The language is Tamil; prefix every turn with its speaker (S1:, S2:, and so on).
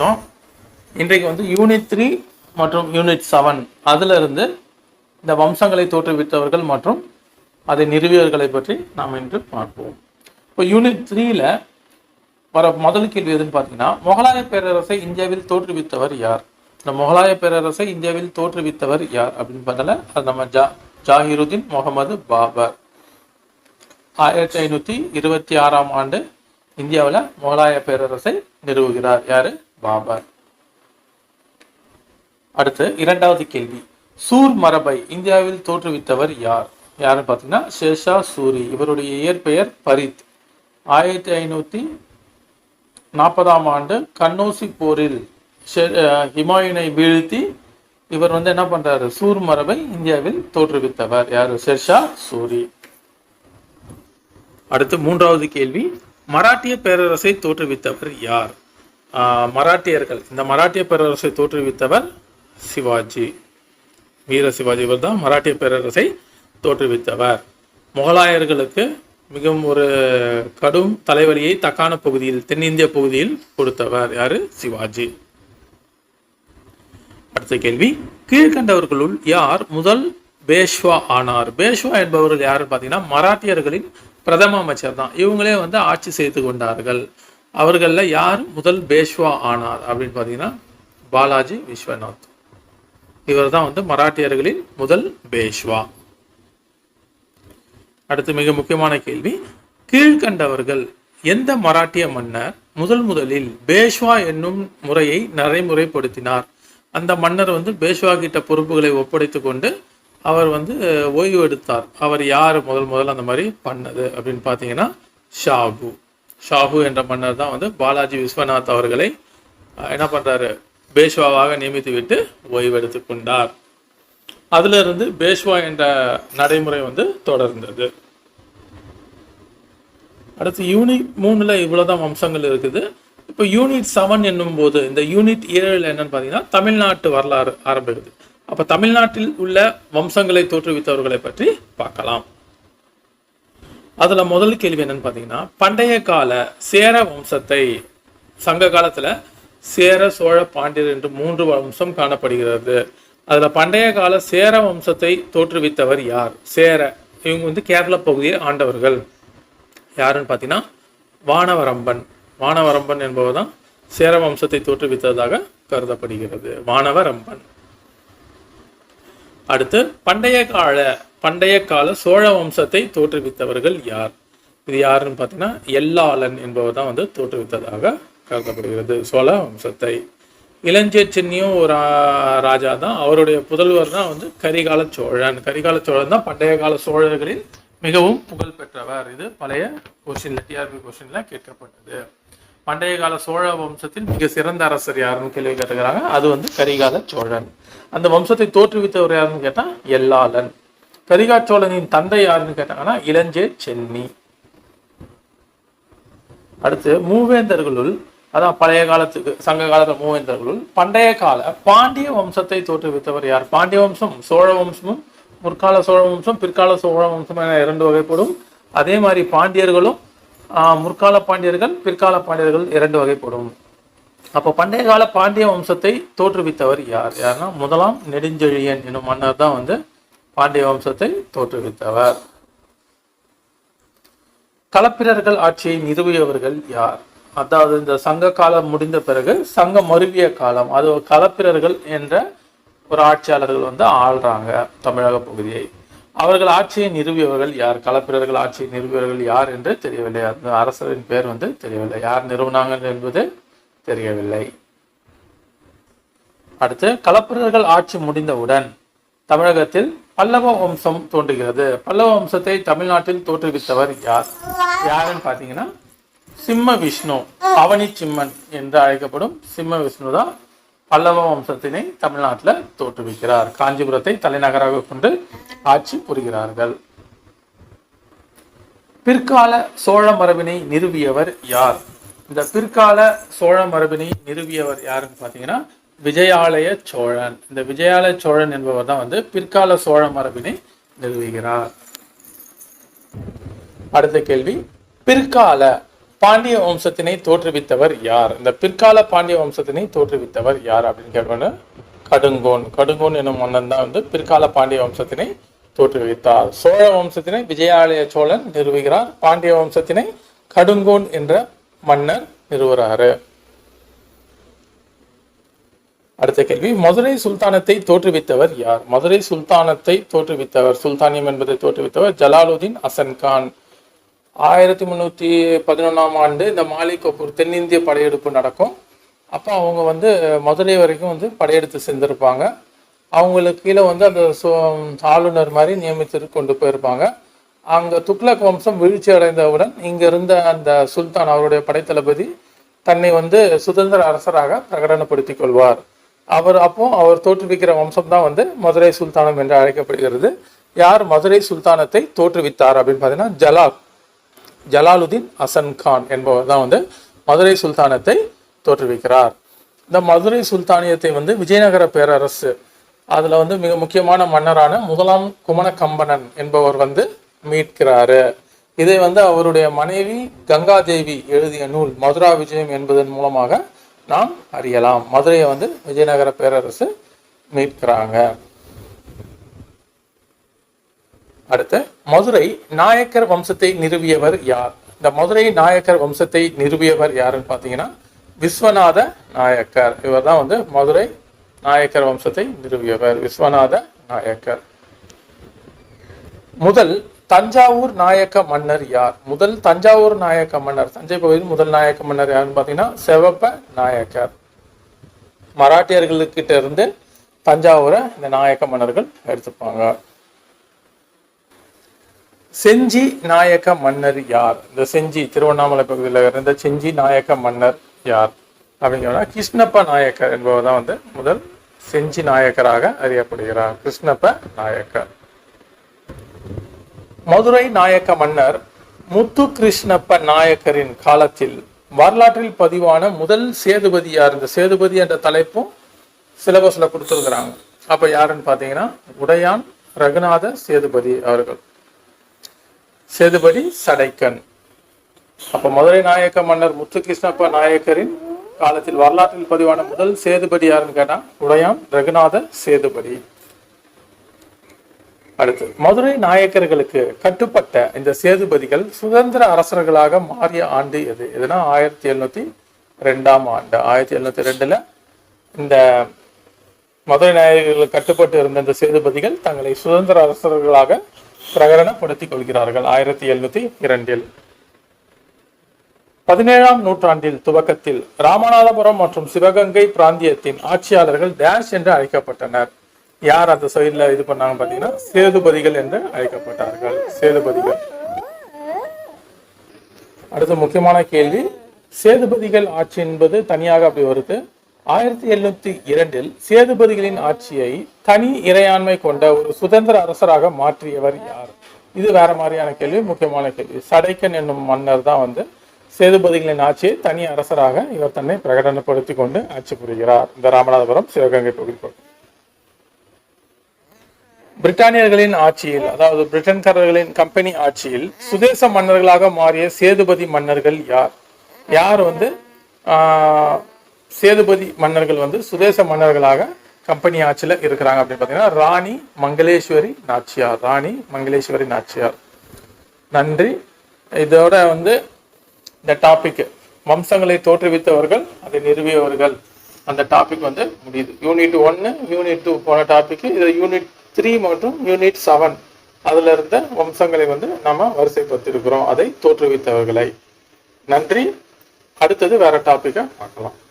S1: பார்த்தோம். இன்றைக்கு வந்து யூனிட் த்ரீ மற்றும் யூனிட் செவன் அதிலிருந்து இந்த வம்சங்களை தோற்றுவித்தவர்கள் மற்றும் அதை நிறுவியவர்களை பற்றி நாம் இன்று பார்ப்போம். இப்போ யூனிட் த்ரீல வர முதல் கேள்வி எதுன்னு பார்த்தீங்கன்னா முகலாய பேரரசை இந்தியாவில் தோற்றுவித்தவர் யார்? இந்த முகலாய பேரரசை இந்தியாவில் தோற்றுவித்தவர் யார் அப்படின்னு பார்த்தால அது நம்ம ஜா ஜாகிருதீன் முகமது பாபர். ஆயிரத்தி ஐநூற்றி இருபத்தி ஆறாம் ஆண்டு இந்தியாவில் முகலாய பேரரசை நிறுவுகிறார் யாரு? பாபர் அடுத்து இரண்டாவது கேள்வி. சூர் மரபை இந்தியாவில் தோற்றுவித்தவர் யார்? யாருன்னு பார்த்தீங்கன்னா ஷேஷா சூரி. இவருடைய இயற்பெயர் பரித். ஆயிரத்தி ஐநூற்றி நாற்பதாம் ஆண்டு கண்ணூசி போரில் ஹிமாயினை வீழ்த்தி இவர் வந்து என்ன பண்றாரு? சூர் மரபை இந்தியாவில் தோற்றுவித்தவர். யார்? ஷெர்ஷா சூரி. அடுத்து மூன்றாவது கேள்வி. மராட்டிய பேரரசை தோற்றுவித்தவர் யார்? மராட்டியர்கள். இந்த மராட்டிய பேரரசை தோற்றுவித்தவர் சிவாஜி. வீர சிவாஜி இவர் தான் மராட்டிய பேரரசை தோற்றுவித்தவர். முகலாயர்களுக்கு மிகவும் ஒரு கடும் தலைவலியை தக்கான பகுதியில் தென்னிந்திய பகுதியில் கொடுத்தவர் யாரு? சிவாஜி. அடுத்த கேள்வி. கீழ்கண்டவர்களுள் யார் முதல் பேஷ்வா ஆனார்? பேஷ்வா என்பவர்கள் யாருன்னு பார்த்தீங்கன்னா மராட்டியர்களின் பிரதம அமைச்சர் தான் இவங்களே வந்து ஆட்சி செய்து கொண்டார்கள். அவர்களில் யார் முதல் பேஷ்வா ஆனார் அப்படின்னு பார்த்தீங்கன்னா பாலாஜி விஸ்வநாத். இவர் தான் வந்து மராட்டியர்களின் முதல் பேஷ்வா. அடுத்து மிக முக்கியமான கேள்வி கீழ்கண்டவர்கள் எந்த மராட்டிய மன்னர் முதல் முதலில் பேஷ்வா என்னும் முறையை நடைமுறைப்படுத்தினார்? அந்த மன்னர் வந்து பேஷ்வா கிட்ட பொறுப்புகளை ஒப்படைத்து கொண்டு அவர் வந்து ஓய்வு எடுத்தார். அவர் யார் முதல் முதல்ல அந்த மாதிரி பண்ணது அப்படின்னு பார்த்தீங்கன்னா ஷாகு ஷாஹு என்ற மன்னர் தான் வந்து பாலாஜி விஸ்வநாத் அவர்களை என்ன பண்றாரு? பேஷ்வாவாக நியமித்து விட்டு ஓய்வெடுத்து கொண்டார். அதுல இருந்து பேஷ்வா என்ற நடைமுறை வந்து தொடர்ந்தது. அடுத்து யூனிட் மூணுல இவ்வளவுதான் வம்சங்கள் இருக்குது. இப்போ யூனிட் செவன் என்னும் போது இந்த யூனிட் ஏழில் என்னன்னு பார்த்தீங்கன்னா தமிழ்நாட்டு வரலாறு ஆரம்பிக்குது. அப்போ தமிழ்நாட்டில் உள்ள வம்சங்களை தோற்றுவித்தவர்களை பற்றி பார்க்கலாம். அதில் முதல் கேள்வி என்னன்னு பார்த்தீங்கன்னா பண்டைய கால சேர வம்சத்தை சங்க காலத்தில் சேர சோழ பாண்டியர் என்று மூன்று வம்சம் காணப்படுகிறது. அதில் பண்டைய கால சேர வம்சத்தை தோற்றுவித்தவர் யார்? சேர. இவங்க வந்து கேரள பகுதியை ஆண்டவர்கள். யாருன்னு பார்த்தீங்கன்னா வானவரம்பன். வானவரம்பன் என்பவர் தான் சேர வம்சத்தை தோற்றுவித்ததாக கருதப்படுகிறது. வானவரம்பன். அடுத்து பண்டைய கால பண்டைய கால சோழ வம்சத்தை தோற்றுவித்தவர்கள் யார்? இது யாருன்னு பார்த்தீங்கன்னா எல்லாளன் என்பவர் தான் வந்து தோற்றுவித்ததாக கருதப்படுகிறது. சோழ வம்சத்தை. இளஞ்சிய சென்னியும் ஒரு ராஜா தான். அவருடைய புதல்வர் தான் வந்து கரிகால சோழன். கரிகால சோழன் தான் பண்டைய கால சோழர்களில் மிகவும் புகழ் பெற்றவர். இது பழைய கொஸ்டின்ல டிஆர்பி கொஸ்டின்ல கேட்கப்பட்டது. பண்டைய கால சோழ வம்சத்தில் மிக சிறந்த அரசர் யாருன்னு கேள்வி கேட்டுக்கிறாங்க? அது வந்து கரிகால சோழன். அந்த வம்சத்தை தோற்றுவித்தவர் யாருன்னு கேட்டா எல்லாளன் கரிகா சோழனின் தந்தை யாருன்னு கேட்டாங்கன்னா இளஞ்சே சென்னி. அடுத்து மூவேந்தர்களுள் அதான் பழைய காலத்துக்கு சங்க காலத்து மூவேந்தர்களுள் பண்டைய கால பாண்டிய வம்சத்தை தோற்றுவித்தவர் யார்? பாண்டிய வம்சம் சோழ வம்சமும் முற்கால சோழ வம்சம் பிற்கால சோழ வம்சம் என இரண்டு வகைப்படும். அதே மாதிரி பாண்டியர்களும் முற்கால பாண்டியர்கள் பிற்கால பாண்டியர்கள் இரண்டு வகைப்படும். அப்போ பண்டைய கால பாண்டிய வம்சத்தை தோற்றுவித்தவர் யார்? யாருன்னா முதலாம் நெடுஞ்செழியன் என்னும் மன்னர் தான் வந்து பாண்டிய வம்சத்தை தோற்றுவித்தவர். களப்பிரர்கள் ஆட்சியை நிறுவியவர்கள் யார்? அதாவது இந்த சங்க காலம் முடிந்த பிறகு சங்க மருவிய காலம் அது களப்பிரர்கள் என்ற ஒரு ஆட்சியாளர்கள் வந்து ஆள்றாங்க தமிழக பகுதியை. அவர்கள் ஆட்சியை நிறுவியவர்கள் யார்? களப்பிரர்கள் ஆட்சியை நிறுவியவர்கள் யார் என்று தெரியவில்லை. அந்த அரசரின் பேர் வந்து தெரியவில்லை. யார் நிறுவனாங்க என்பது தெரியவில்லை. அடுத்து களப்பிரர்கள் ஆட்சி முடிந்தவுடன் தமிழகத்தில் பல்லவ வம்சம் தோன்றுகிறது. பல்லவ வம்சத்தை தமிழ்நாட்டில் தோற்றுவித்தவர் யார்? யாருன்னு பார்த்தீங்கன்னா சிம்ம விஷ்ணு அவனி சிம்மன் என்று அழைக்கப்படும் சிம்ம விஷ்ணு தான் பல்லவ வம்சத்தினை தமிழ்நாட்டில் தோற்றுவிக்கிறார். காஞ்சிபுரத்தை தலைநகராக கொண்டு ஆட்சி புரிகிறார்கள். பிற்கால சோழ மரபினை நிறுவியவர் யார்? இந்த பிற்கால சோழ மரபினை நிறுவியவர் யாருன்னு பார்த்தீங்கன்னா விஜயாலய சோழன். இந்த விஜயாலய சோழன் என்பவர் தான் வந்து பிற்கால சோழ மரபினை நிறுவுகிறார். அடுத்த கேள்வி பிற்கால பாண்டிய வம்சத்தினை தோற்றுவித்தவர் யார்? இந்த பிற்கால பாண்டிய வம்சத்தினை தோற்றுவித்தவர் யார் அப்படின்னு கேட்கணும் கடுங்கோன். கடுங்கோன் என்னும் மன்னன் தான் வந்து பிற்கால பாண்டிய வம்சத்தினை தோற்றுவித்தார். சோழ வம்சத்தினை விஜயாலய சோழன் நிறுவுகிறார். பாண்டிய வம்சத்தினை கடுங்கோன் என்ற மன்னர் நிறுவுறாரு. அடுத்த கேள்வி மதுரை சுல்தானத்தை தோற்றுவித்தவர் யார்? மதுரை சுல்தானத்தை தோற்றுவித்தவர் சுல்தானியம் என்பதை தோற்றுவித்தவர் ஜலாலுதீன் அசன் கான் ஆயிரத்தி முந்நூற்றி பதினொன்றாம் ஆண்டு இந்த மாலிகப்பூர் தென்னிந்திய படையெடுப்பு நடக்கும். அப்போ அவங்க வந்து மதுரை வரைக்கும் வந்து படையெடுத்து செஞ்சுருப்பாங்க அவங்களுக்கு கீழே வந்து அந்த சு- ஆளுநர் மாதிரி நியமித்து கொண்டு போயிருப்பாங்க. அங்கே துக்ளக் வம்சம் வீழ்ச்சி அடைந்தவுடன் இங்கே இருந்த அந்த சுல்தான் அவருடைய படைத்தளபதி தன்னை வந்து சுதந்திர அரசராக பிரகடனப்படுத்திக் கொள்வார். அவர் அப்போ அவர் தோற்றுவிக்கிற வம்சம் தான் வந்து மதுரை சுல்தானம் என்று அழைக்கப்படுகிறது. யார் மதுரை சுல்தானத்தை தோற்றுவித்தார் அப்படின்னு பார்த்தீங்கன்னா ஜலால் ஜலாலுதீன் அசன் கான் என்பவர் தான் வந்து மதுரை சுல்தானத்தை தோற்றுவிக்கிறார். இந்த மதுரை சுல்தானியத்தை வந்து விஜயநகர பேரரசு அதில் வந்து மிக முக்கியமான மன்னரான முதலாம் குமண கம்பனன் என்பவர் வந்து மீட்கிறாரு. இதை வந்து அவருடைய மனைவி கங்காதேவி எழுதிய நூல் மதுரா விஜயம் என்பதன் மூலமாக நாம் அறியலாம். மதுரையை வந்து விஜயநகர பேரரசு மீட்கிறாங்க. அடுத்து மதுரை நாயக்கர் வம்சத்தை நிறுவியவர் யார்? இந்த மதுரை நாயக்கர் வம்சத்தை நிறுவியவர் யாருன்னு பார்த்தீங்கன்னா விஸ்வநாத நாயக்கர். இவர் தான் வந்து மதுரை நாயக்கர் வம்சத்தை நிறுவியவர் விஸ்வநாத நாயக்கர். முதல் தஞ்சாவூர் நாயக்க மன்னர் யார்? முதல் தஞ்சாவூர் நாயக்க மன்னர் தஞ்சை பகுதியில் முதல் நாயக்க மன்னர் யாருன்னு பார்த்தீங்கன்னா செவப்ப நாயக்கர். மராட்டியர்களுக்கிட்ட இருந்து தஞ்சாவூரை இந்த நாயக்க மன்னர்கள் எடுத்துப்பாங்க. செஞ்சி நாயக்க மன்னர் யார்? இந்த செஞ்சி திருவண்ணாமலை பகுதியில் இருந்த செஞ்சி நாயக்க மன்னர் யார்? அப்படிங்கிறனா கிருஷ்ணப்ப நாயக்கர் என்பவர் தான் வந்து முதல் செஞ்சி நாயக்கராக அறியப்படுகிறார். கிருஷ்ணப்ப நாயக்கர். மதுரை நாயக்க மன்னர் முத்து கிருஷ்ணப்ப நாயக்கரின் காலத்தில் வரலாற்றில் பதிவான முதல் சேதுபதியார். இந்த சேதுபதி என்ற தலைப்பும் சிலபஸ்ல கொடுத்துருக்குறாங்க. அப்ப யாருன்னு பார்த்தீங்கன்னா உடையான் ரகுநாத சேதுபதி அவர்கள். சேதுபதி சடைக்கன். அப்ப மதுரை நாயக்க மன்னர் முத்துகிருஷ்ணப்ப நாயக்கரின் காலத்தில் வரலாற்றில் பதிவான முதல் சேதுபதி யாருன்னு கேட்டால் உடையாம் ரகுநாத சேதுபதி. அடுத்து மதுரை நாயக்கர்களுக்கு கட்டுப்பட்ட இந்த சேதுபதிகள் சுதந்திர அரசர்களாக மாறிய ஆண்டு எது? எதுனா ஆயிரத்தி எழுநூத்தி ரெண்டாம் ஆண்டு. ஆயிரத்தி எழுநூத்தி ரெண்டுல இந்த மதுரை நாயக்கர்களுக்கு கட்டுப்பட்டு இருந்த இந்த சேதுபதிகள் தங்களை சுதந்திர அரசர்களாக பிரகடனப்படுத்திக் கொள்கிறார்கள் ஆயிரத்தி எழுநூத்தி இரண்டில். பதினேழாம் நூற்றாண்டில் துவக்கத்தில் ராமநாதபுரம் மற்றும் சிவகங்கை பிராந்தியத்தின் ஆட்சியாளர்கள் டேஷ் என்று அழைக்கப்பட்டனர். யார் அந்த சைடில் இது பண்ணாங்க பார்த்தீங்கன்னா சேதுபதிகள் என்று அழைக்கப்பட்டார்கள். சேதுபதிகள். அடுத்த முக்கியமான கேள்வி சேதுபதிகள் ஆட்சி என்பது தனியாக அப்படி வருது. ஆயிரத்தி எழுநூத்தி இரண்டில் சேதுபதிகளின் ஆட்சியை தனி இறையாண்மை கொண்ட ஒரு சுதந்திர அரசராக மாற்றியவர் யார்? இது வேற மாதிரியான கேள்வி முக்கியமான கேள்வி. சடைக்கன் என்னும் மன்னர் தான் வந்து சேதுபதிகளின் ஆட்சியை தனி அரசராக இவர் தன்னை பிரகடனப்படுத்தி கொண்டு ஆட்சி புரிகிறார். இந்த ராமநாதபுரம் சிவகங்கை பகுதி பிரிட்டானியர்களின் ஆட்சியில் அதாவது பிரிட்டன்காரர்களின் கம்பெனி ஆட்சியில் சுதேச மன்னர்களாக மாறிய சேதுபதி மன்னர்கள் யார்? யார் வந்து ஆஹ், சேதுபதி மன்னர்கள் வந்து சுதேச மன்னர்களாக கம்பெனி ஆட்சியில் இருக்கிறாங்க அப்படின்னு பார்த்தீங்கன்னா ராணி மங்களேஸ்வரி நாச்சியார். ராணி மங்களேஸ்வரி நாச்சியார். நன்றி. இதோட வந்து இந்த டாபிக் வம்சங்களை தோற்றுவித்தவர்கள் அதை நிறுவியவர்கள். அந்த டாபிக் வந்து முடியுது. யூனிட் ஒன்று யூனிட் டூ போன டாபிக் இது யூனிட் த்ரீ மற்றும் யூனிட் செவன் அதில் இருந்த வம்சங்களை வந்து நம்ம வரிசைப்படுத்தியிருக்கிறோம். அதை தோற்றுவித்தவர்களை. நன்றி. அடுத்தது வேற டாப்பிக்கை பார்க்கலாம்.